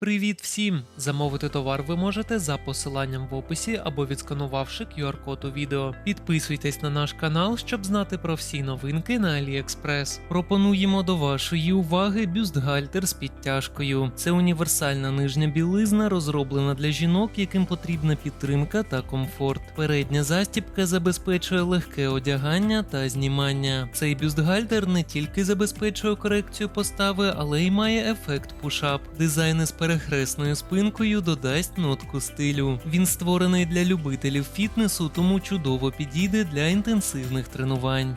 Привіт всім! Замовити товар ви можете за посиланням в описі або відсканувавши QR-код у відео. Підписуйтесь на наш канал, щоб знати про всі новинки на AliExpress. Пропонуємо до вашої уваги бюстгальтер з підтяжкою. Це універсальна нижня білизна, розроблена для жінок, яким потрібна підтримка та комфорт. Передня застібка забезпечує легке одягання та знімання. Цей бюстгальтер не тільки забезпечує корекцію постави, але й має ефект пушап. Дизайн із перехресною спинкою додасть нотку стилю. Він створений для любителів фітнесу, тому чудово підійде для інтенсивних тренувань.